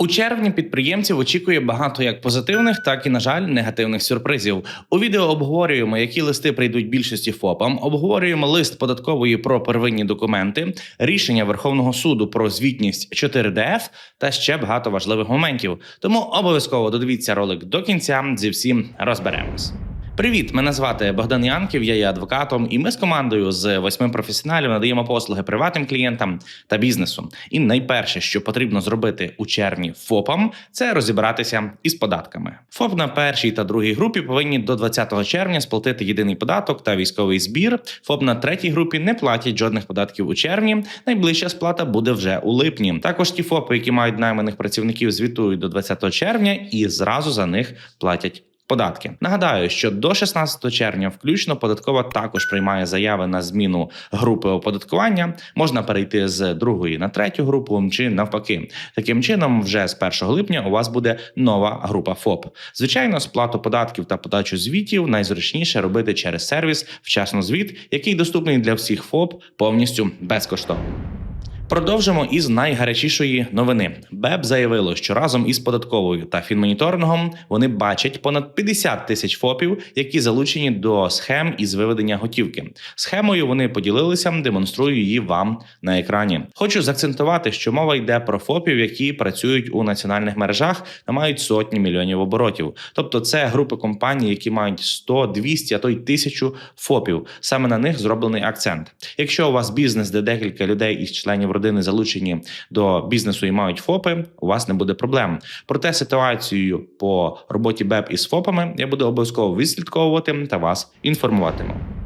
У червні підприємців очікує багато як позитивних, так і, на жаль, негативних сюрпризів. У відео обговорюємо, які листи прийдуть більшості ФОПам. Обговорюємо лист податкової про первинні документи, рішення Верховного суду про звітність 4ДФ та ще багато важливих моментів. Тому обов'язково додивіться ролик до кінця. Зі всім розберемось. Привіт, мене звати Богдан Янків. Я є адвокатом, і ми з командою з восьми професіоналів надаємо послуги приватним клієнтам та бізнесу. І найперше, що потрібно зробити у червні ФОПам, це розібратися із податками. ФОП на першій та другій групі повинні до 20 червня сплатити єдиний податок та військовий збір. ФОП на третій групі не платять жодних податків у червні. Найближча сплата буде вже у липні. Також ті ФОПи, які мають найманих працівників, звітують до 20 червня і зразу за них платять податки. Нагадаю, що до 16 червня, включно, податкова також приймає заяви на зміну групи оподаткування. Можна перейти з другої на третю групу чи навпаки. Таким чином, вже з 1 липня у вас буде нова група ФОП. Звичайно, сплату податків та подачу звітів найзручніше робити через сервіс вчасно звіт, який доступний для всіх ФОП повністю безкоштовно. Продовжимо із найгарячішої новини. БЕП заявило, що разом із податковою та фінмоніторингом вони бачать понад 50 тисяч ФОПів, які залучені до схем із виведення готівки. Схемою вони поділилися, демонструю її вам на екрані. Хочу заакцентувати, що мова йде про ФОПів, які працюють у національних мережах та мають сотні мільйонів оборотів. Тобто, це групи компаній, які мають 100, 200, а то й тисячу ФОПів. Саме на них зроблений акцент. Якщо у вас бізнес, де декілька людей із членів родини залучені до бізнесу і мають ФОПи, у вас не буде проблем. Проте ситуацію по роботі БЕП із ФОПами я буду обов'язково відслідковувати та вас інформуватиму.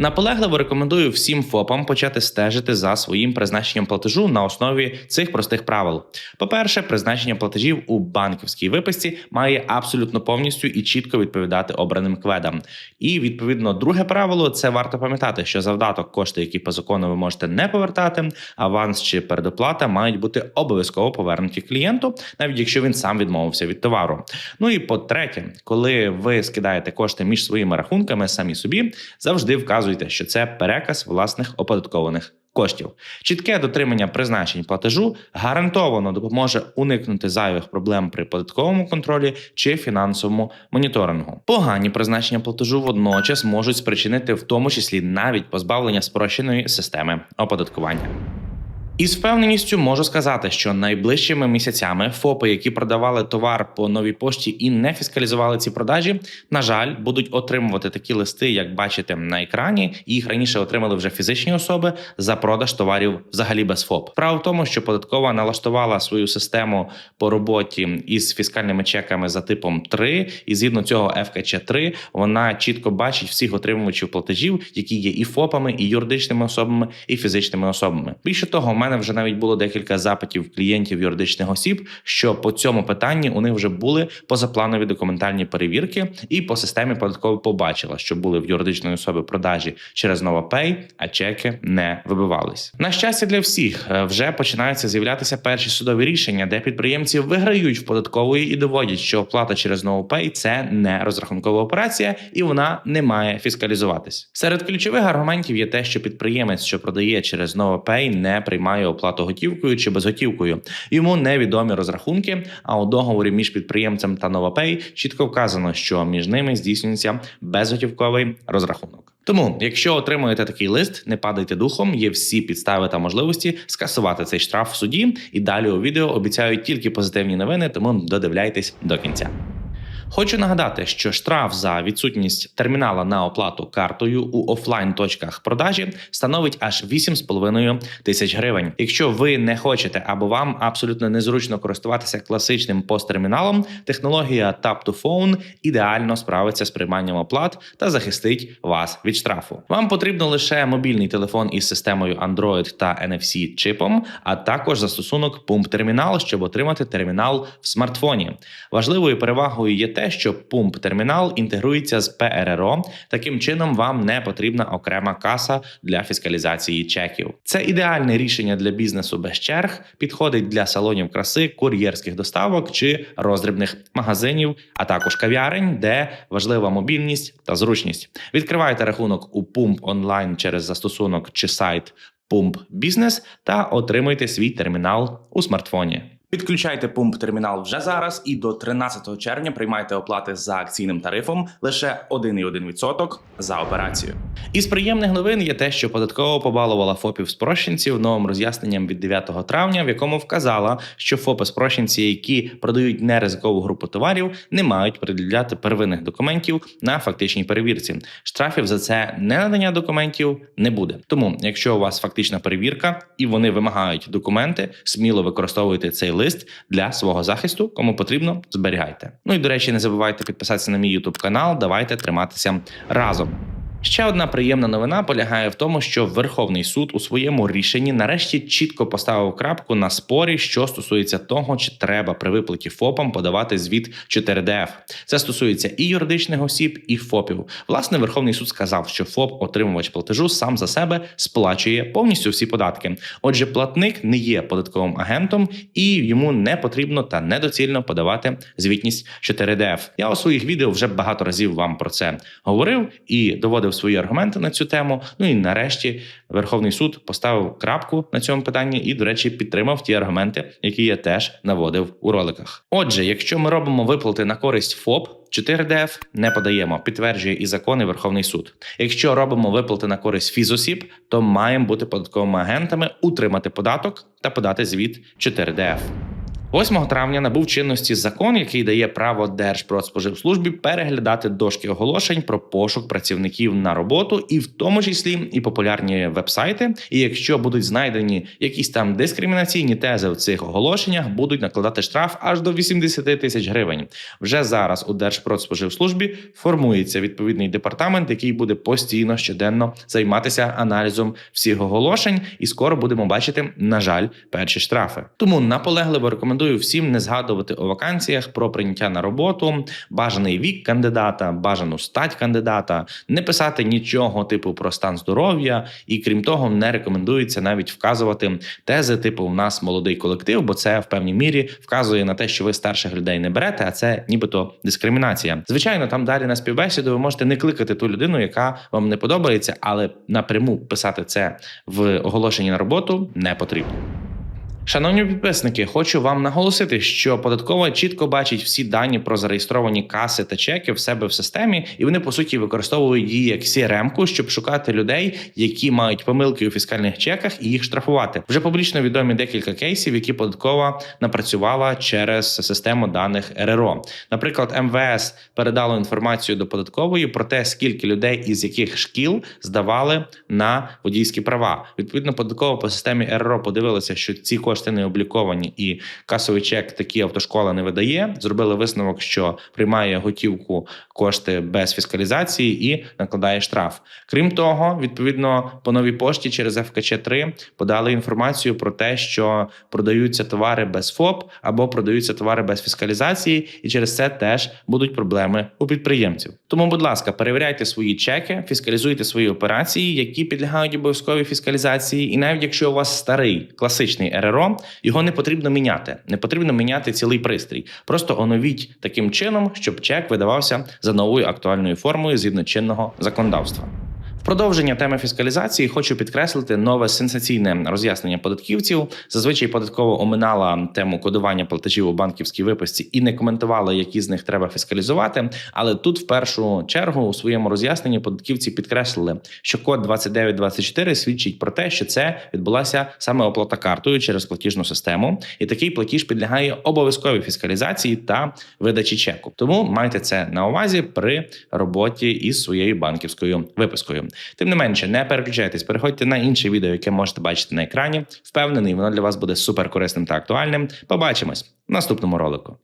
Наполегливо рекомендую всім ФОПам почати стежити за своїм призначенням платежу на основі цих простих правил. По-перше, призначення платежів у банківській виписці має абсолютно повністю і чітко відповідати обраним кведам. І відповідно, друге правило це варто пам'ятати, що завдаток кошти, які по закону ви можете не повертати, аванс чи передоплата мають бути обов'язково повернуті клієнту, навіть якщо він сам відмовився від товару. Ну і по-третє, коли ви скидаєте кошти між своїми рахунками самі собі, завжди вказуйте, що це переказ власних оподаткованих. Коштів чітке дотримання призначень платежу гарантовано допоможе уникнути зайвих проблем при податковому контролі чи фінансовому моніторингу. Погані призначення платежу водночас можуть спричинити в тому числі навіть позбавлення спрощеної системи оподаткування. Із впевненістю можу сказати, що найближчими місяцями ФОПи, які продавали товар по новій пошті і не фіскалізували ці продажі, на жаль, будуть отримувати такі листи, як бачите на екрані. Їх раніше отримали вже фізичні особи за продаж товарів взагалі без ФОП. Справа в тому, що податкова налаштувала свою систему по роботі із фіскальними чеками за типом 3, і згідно цього ФКЧ 3 вона чітко бачить всіх отримувачів платежів, які є і ФОПами, і юридичними особами, і фізичними особами. Більше того, мене вже навіть було декілька запитів клієнтів юридичних осіб, що по цьому питанні у них вже були позапланові документальні перевірки, і по системі податково побачила, що були в юридичної особи продажі через NovaPay, а чеки не вибивались. На щастя, для всіх е, вже починаються з'являтися перші судові рішення, де підприємці виграють в податкової і доводять, що оплата через NovaPay – це не розрахункова операція, і вона не має фіскалізуватись. Серед ключових аргументів є те, що підприємець, що продає через NovaPay, не приймає оплату готівкою чи безготівкою. Йому невідомі розрахунки. А у договорі між підприємцем та NovaPay чітко вказано, що між ними здійснюється безготівковий розрахунок. Тому, якщо отримуєте такий лист, не падайте духом, є всі підстави та можливості скасувати цей штраф в суді. І далі у відео обіцяють тільки позитивні новини, тому додивляйтесь до кінця. Хочу нагадати, що штраф за відсутність термінала на оплату картою у офлайн точках продажі становить аж 8,5 тисяч гривень. Якщо ви не хочете або вам абсолютно незручно користуватися класичним посттерміналом, технологія Tap to Phone ідеально справиться з прийманням оплат та захистить вас від штрафу. Вам потрібно лише мобільний телефон із системою Android та NFC чипом, а також застосунок Pump Terminal, щоб отримати термінал в смартфоні. Важливою перевагою є те, що Pump термінал інтегрується з ПРРО. Таким чином, вам не потрібна окрема каса для фіскалізації чеків. Це ідеальне рішення для бізнесу без черг, підходить для салонів краси, кур'єрських доставок чи роздрібних магазинів, а також кав'ярень, де важлива мобільність та зручність. Відкривайте рахунок у Pump онлайн через застосунок чи сайт Pump Business та отримуйте свій термінал у смартфоні. Підключайте пумп термінал вже зараз і до 13 червня приймайте оплати за акційним тарифом лише 1,1% за операцію. Із приємних новин є те, що податково побалувала ФОПів спрощенців новим роз'ясненням від 9 травня, в якому вказала, що ФОПи спрощенці, які продають неризикову групу товарів, не мають пред'являти первинних документів на фактичній перевірці. Штрафів за це ненадання документів не буде. Тому, якщо у вас фактична перевірка і вони вимагають документи, сміло використовуйте цей лист для свого захисту. Кому потрібно, зберігайте. Ну і до речі, не забувайте підписатися на мій YouTube канал. Давайте триматися разом. Ще одна приємна новина полягає в тому, що Верховний суд у своєму рішенні нарешті чітко поставив крапку на спорі, що стосується того, чи треба при виплаті ФОПам подавати звіт 4ДФ. Це стосується і юридичних осіб, і ФОПів. Власне, Верховний суд сказав, що ФОП, отримувач платежу, сам за себе сплачує повністю всі податки. Отже, платник не є податковим агентом і йому не потрібно та недоцільно подавати звітність 4ДФ. Я у своїх відео вже багато разів вам про це говорив і доводив свої аргументи на цю тему. Ну і нарешті Верховний суд поставив крапку на цьому питанні і, до речі, підтримав ті аргументи, які я теж наводив у роликах. Отже, якщо ми робимо виплати на користь ФОП. 4ДФ не подаємо, підтверджує і закони Верховний суд. Якщо робимо виплати на користь фізосіб, то маємо бути податковими агентами, утримати податок та подати звіт 4ДФ. 8 травня набув чинності закон, який дає право Держпродспоживслужбі переглядати дошки оголошень про пошук працівників на роботу, і в тому числі і популярні вебсайти. І якщо будуть знайдені якісь там дискримінаційні тези в цих оголошеннях, будуть накладати штраф аж до 80 тисяч гривень. Вже зараз у Держпродспоживслужбі формується відповідний департамент, який буде постійно щоденно займатися аналізом всіх оголошень, і скоро будемо бачити, на жаль, перші штрафи. Тому наполегливо рекомендую всім не згадувати у вакансіях про прийняття на роботу, бажаний вік кандидата, бажану стать кандидата, не писати нічого типу про стан здоров'я, і крім того, не рекомендується навіть вказувати тези, типу у нас молодий колектив, бо це в певній мірі вказує на те, що ви старших людей не берете, а це нібито дискримінація. Звичайно, там далі на співбесіду ви можете не кликати ту людину, яка вам не подобається, але напряму писати це в оголошенні на роботу не потрібно. Шановні підписники, хочу вам наголосити, що податкова чітко бачить всі дані про зареєстровані каси та чеки в себе в системі, і вони по суті використовують її як CRM-ку, щоб шукати людей, які мають помилки у фіскальних чеках, і їх штрафувати. Вже публічно відомі декілька кейсів, які податкова напрацювала через систему даних РРО. Наприклад, МВС передало інформацію до податкової про те, скільки людей із яких шкіл здавали на водійські права. Відповідно, податкова по системі РРО подивилася, що ці кошти не обліковані, і касовий чек такі автошкола не видає. Зробили висновок, що приймає готівку кошти без фіскалізації і накладає штраф. Крім того, відповідно по новій пошті через ФКЧ 3 подали інформацію про те, що продаються товари без ФОП або продаються товари без фіскалізації, і через це теж будуть проблеми у підприємців. Тому, будь ласка, перевіряйте свої чеки, фіскалізуйте свої операції, які підлягають обов'язковій фіскалізації. І навіть якщо у вас старий класичний РРО, його не потрібно міняти. Не потрібно міняти цілий пристрій. Просто оновіть таким чином, щоб чек видавався за новою актуальною формою згідно чинного законодавства. Продовження теми фіскалізації хочу підкреслити нове сенсаційне роз'яснення податківців. Зазвичай податково оминала тему кодування платежів у банківській виписці і не коментувала, які з них треба фіскалізувати. Але тут, в першу чергу, у своєму роз'ясненні податківці підкреслили, що код 2924 свідчить про те, що це відбулася саме оплата картою через платіжну систему, і такий платіж підлягає обов'язковій фіскалізації та видачі чеку. Тому майте це на увазі при роботі із своєю банківською випискою. Тим не менше, не переключайтесь, переходьте на інше відео, яке можете бачити на екрані. Впевнений, воно для вас буде супер корисним та актуальним. Побачимось в наступному ролику.